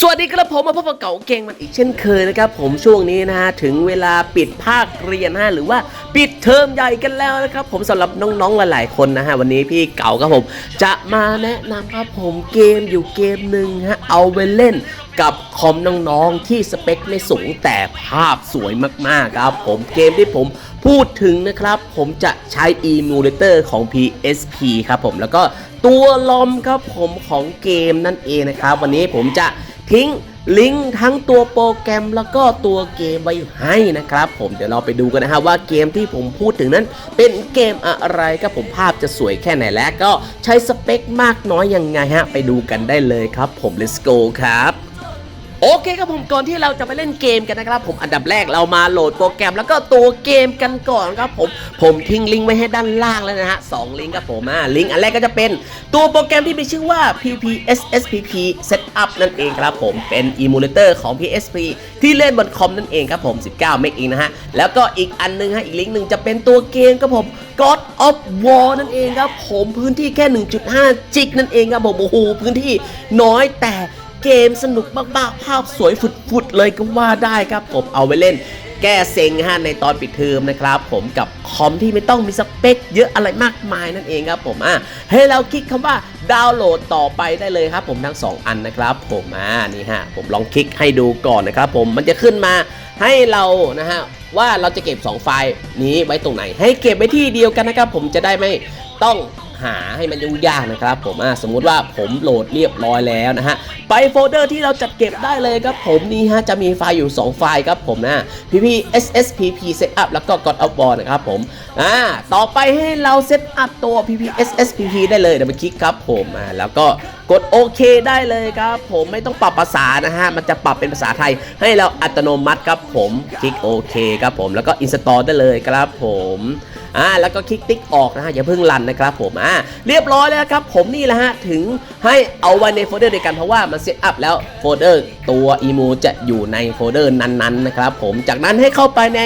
สวัสดีครับผมมาพบกับเก่าเก่งมันอีกเช่นเคยนะครับ ผมช่วงนี้นะฮะถึงเวลาปิดภาคเรียนฮะหรือว่าปิดเทอมใหญ่กันแล้วนะครับ ผมสำหรับน้องๆหลายๆคนนะฮะวันนี้พี่เก่าครับผม จะมาแนะนำครับผมเกมอยู่เกมหนึ่งฮะเอาไปเล่น กับคอมน้องๆที่สเปคไม่สูงแต่ภาพสวยมากๆครับ ผมเกมที่ผมพูดถึงนะครับ ผมจะใช้ emulator ของ PSP ครับผมแล้วก็ตัวลอมครับผมของเกมนั่นเองนะครับ วันนี้ผมจะทิ้งลิงก์ทั้งตัวโปรแกรมแล้วก็ตัวเกมไว้ให้นะครับ ผมเดี๋ยวเราไปดูกันนะฮะว่าเกมที่ผมพูดถึงนั้น เป็นเกมอะไรครับผมภาพจะสวยแค่ไหนและก็ใช้สเปคมากน้อยยังไงฮะ ไปดูกันได้เลยครับผม let's go ครับ โอเคครับผมก่อนที่เราจะไปเล่นเกมกันนะครับ ผมอันดับแรกเรามาโหลดโปรแกรมแล้วก็ตัวเกมกันก่อนครับผมผมทิ้งลิงก์ไว้ให้ด้านล่างแล้วนะฮะสองลิงก์ครับผมอ่าลิงก์อันแรกก็จะเป็นตัวโปรแกรมที่มีชื่อว่า PPSSPP Setup นั่นเองครับผมเป็น emulator ของ PSP ที่เล่นบนคอมนั่นเองครับผม 19 เมกเองนะฮะแล้วก็อีกอันนึงฮะอีกลิงก์หนึ่งจะเป็นตัวเกมครับผม God of War นั่นเองครับผมพื้นที่แค่ 1.5 จิกนั่นเองครับผมโอ้โหพื้นที่น้อยแต่ เกมสนุกมากๆ ภาพสวยฟุดๆเลยก็ว่าได้ครับผมเอาไปเล่นแก้เซ็งฮะในตอนปิดเทอมนะครับ ผมกับคอมที่ไม่ต้องมีสเปคเยอะอะไรมากมายนั่นเองครับผมอะให้เราคลิกคำว่าดาวน์โหลดต่อไปได้เลยครับ ผมทั้ง 2 อันนะครับ ผมอ่านี่ฮะผมลองคลิกให้ดูก่อนนะครับผมมันจะขึ้นมาให้เรานะฮะว่าเราจะเก็บ 2 ไฟล์นี้ไว้ตรงไหน ให้เก็บไว้ที่เดียวกันนะครับ ผมจะได้ไม่ต้อง หาให้มันยุ่งยากนะครับผมอะสมมุติว่าผมโหลดเรียบร้อยแล้วนะฮะไปโฟลเดอร์ที่เราจัดเก็บได้เลยครับผมนี่ฮะจะมีไฟล์อยู่ 2 ไฟล์ครับผมนะ pp sspp setup แล้วก็ god of war นะครับผมอ่าต่อไปให้เราเซตอัพตัว pp sspp ได้เลยเดี๋ยวไปคลิกครับผมอ่าแล้วก็กดโอเคได้เลยครับผมไม่ต้องปรับภาษานะฮะ มันจะปรับเป็นภาษาไทยให้เราอัตโนมัติครับผม คลิกโอเคครับผมแล้วก็ install ได้เลยครับผมอ่าแล้วก็คลิกติ๊กออกนะฮะอย่าเพิ่งรันนะครับผมอ่าเรียบร้อยแล้วครับ ผมนี่แหละฮะ ถึงให้เอาไว้ในโฟลเดอร์เดียวกันเพราะว่ามันเซตอัพแล้วโฟลเดอร์ตัวอีโมจะอยู่ในโฟลเดอร์นั้นๆนะครับผมจากนั้นให้เข้าไปใน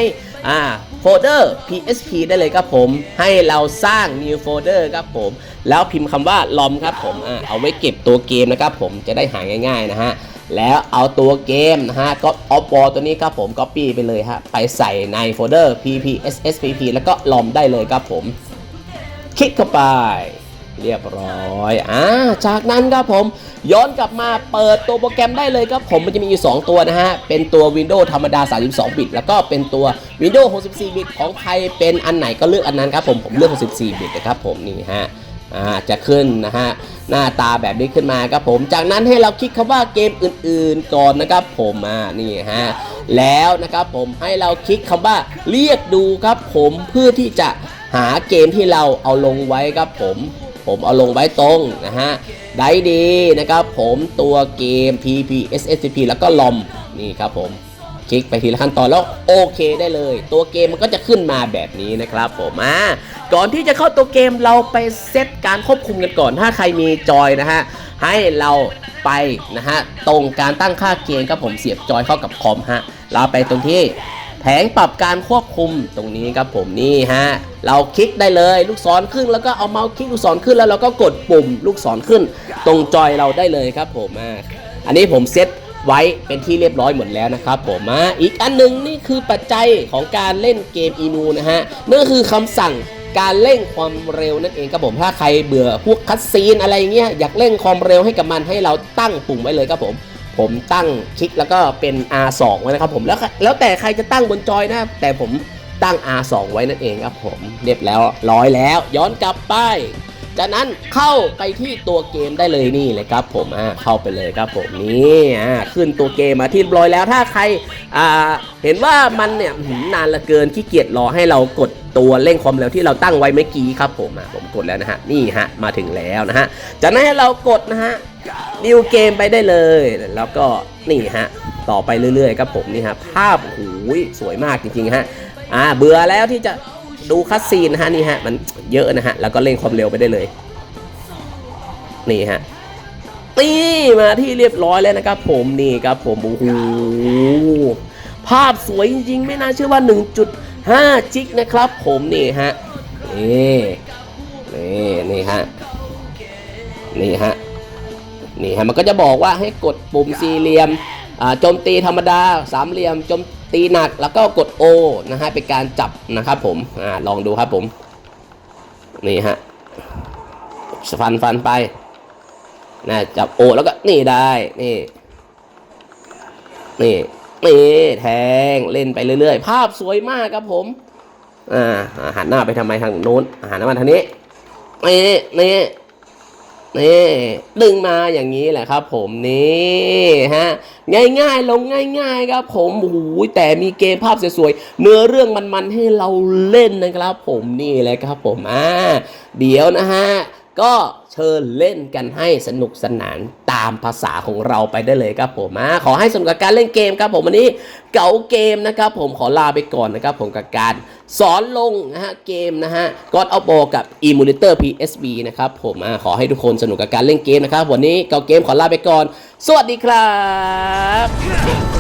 อ่าโฟลเดอร์ PSP ได้เลยครับผม ให้เราสร้าง new folder ครับผม แล้วพิมพ์คำว่า lom ครับผมอเอาไว้เก็บตัวเกมนะครับผมจะได้หาง่ายๆนะฮะ แล้วเอาตัวเกมนะฮะก็ออฟบอตัวนี้ครับผม copy ไปเลยฮะ ไปใส่ในโฟลเดอร์ ppsspp แล้วก็ลอมได้เลยครับผม ลิกเข้าไป เรียบร้อยอ่าจากนั้นครับผม ย้อนกลับมาเปิดตัวโปรแกรมได้เลยครับผมมันจะมีอยู่2ตัวนะฮะ เป็นตัว Windows ธรรมดา 32 บิต แล้วก็เป็นตัว Windows 64 บิต ของใครเป็นอันไหนก็เลือกอันนั้นครับผมผมเลือก 64 บิตนะครับผมนี่ฮะอ่าจะขึ้นนะฮะหน้าตาแบบนี้ขึ้นมาครับผม จากนั้นให้เราคลิกคำว่าเกมอื่นๆก่อนนะครับผมอ่านี่ฮะแล้วนะครับผมให้เราคลิกคำว่าเรียกดูครับผมเพื่อที่จะ หาเกมที่เราเอาลงไว้ครับผม ผมเอาลงไว้ตรงนะฮะได้ดีนะครับผมตัวเกม PPSSP แล้วก็ลอมนี่ครับผมคลิกไปทีละขั้นตอนแล้วโอเคได้เลย ตัวเกมมันก็จะขึ้นมาแบบนี้นะครับผมอ่าก่อนที่จะเข้าตัวเกมเราไปเซตการควบคุมกันก่อน ถ้าใครมีจอยนะฮะให้เราไปนะฮะตรงการตั้งค่าเกมครับผมเสียบจอยเข้ากับคอมฮะเราไปตรงที่ แผงปรับการควบคุมตรงนี้ครับผมนี่ฮะเราคลิกได้เลยลูกศรขึ้นแล้วก็เอาเมาส์คลิกลูกศรขึ้นแล้วเราก็กดปุ่มลูกศรขึ้น ตรงจอยเราได้เลยครับผมอ่าอันนี้ผมเซตไว้เป็นที่เรียบร้อยหมดแล้วนะครับผมอะอีกอันหนึงนี่คือปัจจัยของการเล่นเกมอีนูนะฮะนั่นคือคำสั่งการเร่งความเร็วนั่นเองครับผมถ้าใครเบื่อพวกคัดซีนอะไรเงี้ยอยากเร่งความเร็วให้กับมันให้เราตั้งปุ่มไว้เลยครับผม ผมตั้งคลิกแล้วก็เป็น R2 ไว้นะครับผมแล้วแล้วแต่ใครจะตั้งบนจอยนะแต่ผมตั้ง R2 ไว้นั่นเองครับผมเรียบแล้วร้อยแล้ว ย้อนกลับไป จากนั้นเข้าไปที่ตัวเกมได้เลยนี่เลยครับผมอ่าเข้าไปเลยครับผมนี่อ่าขึ้นตัวเกมมาที่รียบร้อยแล้วถ้าใครอ่าเห็นว่ามันเนี่ยนานลือเกินขี้เกียจรอให้เรากดตัวเร่งความเร็วที่เราตั้งไว้เมื่อกี้ครับผมอะผมกดแล้วนะฮะนี่ฮะมาถึงแล้วนะฮะจากนั้นให้เรากดนะฮะนิวเกมไปได้เลย แล้วก็นี่ฮะต่อไปเรื่อยๆครับผมนี่ฮะภาพโอ้โหสวยมากจริงๆฮะอ่าเบื่อแล้วที่จะ ดูคัดซีนนะฮะนี่ฮะมันเยอะนะฮะแล้วก็เร่งความเร็วไปได้เลย นี่ฮะนี่มาที่เรียบร้อยแล้วนะครับผมนี่ครับผมโอ้โหภาพสวยจริงๆ ไม่น่าเชื่อว่า 1.5 จิกนะครับ ผมนี่ฮะนี่นี่นี่ฮะนี่ฮะนี่ฮะมันก็จะบอกว่าให้กดปุ่มสี่เหลี่ยมโจมตีธรรมดาสามเหลี่ยมโจม ตีหนักแล้วก็กด O นะฮะเป็นการจับนะครับผมอ่าลองดูครับผม นี่ฮะฟันฟันไปนะจับ O แล้วก็นี่ได้นี่ นี่นี่แทงเล่นไปเรื่อยๆ ภาพสวยมากครับผม อ่าหันหน้าไปทำไมทางโน้นหันหน้ามาทางนี้นี่นี่ นี่ดึงมาอย่างนี้แหละครับ ผมนี่ฮะง่ายๆลงง่าย ๆ ครับ ผมโอ้โหแต่มีเกมภาพสวยๆเนื้อเรื่องมันๆให้เราเล่นนะครับ ผมนี่แหละครับ ผมอ่าเดี๋ยวนะฮะ ก็เชิญเล่นกันให้สนุกสนานตามภาษาของเราไปได้เลยครับผมอ่าขอให้สนุกกับการเล่นเกมครับผมวันนี้เก๋าเกมนะครับผมขอลาไปก่อนนะครับผมกับการสอนลงนะฮะเกมนะฮะ God of War กับ Emulator PSB นะครับผมขอให้ทุกคนสนุกกับการเล่นเกมนะครับวันนี้เก๋าเกมขอลาไปก่อน สวัสดีครับ